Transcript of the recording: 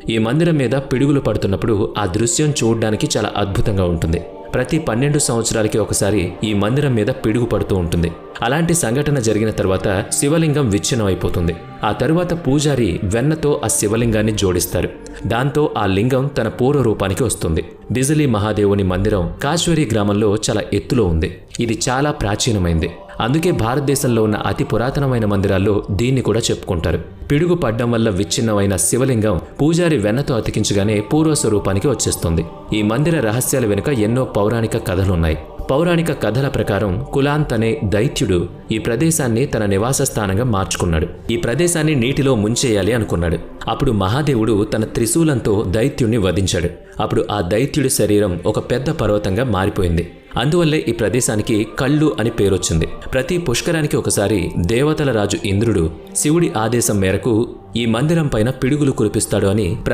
ఈ మందిరం మీద పిడుగులు పడుతున్నప్పుడు ఆ దృశ్యం చూడడానికి చాలా అద్భుతంగా ఉంటుంది. ప్రతి పన్నెండు సంవత్సరాలకి ఒకసారి ఈ మందిరం మీద పిడుగు పడుతూ ఉంటుంది. అలాంటి సంఘటన జరిగిన తర్వాత శివలింగం విచ్ఛిన్నం అయిపోతుంది ఆ తరువాత పూజారి వెన్నతో ఆ శివలింగాన్ని జోడిస్తారు. దాంతో ఆ లింగం తన పూర్వ రూపానికి వస్తుంది. బిజిలీ మహాదేవుని మందిరం కాశ్వరి గ్రామంలో చాలా ఎత్తులో ఉంది. ఇది చాలా ప్రాచీనమైంది. అందుకే భారతదేశంలో ఉన్న అతి పురాతనమైన మందిరాల్లో దీన్ని కూడా చెప్పుకుంటారు. పిడుగు పడ్డం వల్ల విచ్ఛిన్నమైన శివలింగం పూజారి వెన్నతో అతికించగానే పూర్వ స్వరూపానికి వచ్చేస్తుంది. ఈ మందిర రహస్యాల వెనుక ఎన్నో పౌరాణిక కథలున్నాయి. పౌరాణిక కథల ప్రకారం కులాంత్ అనే దైత్యుడు ఈ ప్రదేశాన్ని తన నివాస స్థానంగా మార్చుకున్నాడు. ఈ ప్రదేశాన్ని నీటిలో ముంచేయాలి అనుకున్నాడు. అప్పుడు మహాదేవుడు తన త్రిశూలంతో దైత్యుణ్ణి వధించాడు. అప్పుడు ఆ దైత్యుడి శరీరం ఒక పెద్ద పర్వతంగా మారిపోయింది. అందువల్లే ఈ ప్రదేశానికి కళ్ళు అని పేరొచ్చింది. ప్రతి పుష్కరానికి ఒకసారి దేవతల రాజు ఇంద్రుడు శివుడి ఆదేశం మేరకు ఈ మందిరం పైన పిడుగులు కురిపిస్తాడు అని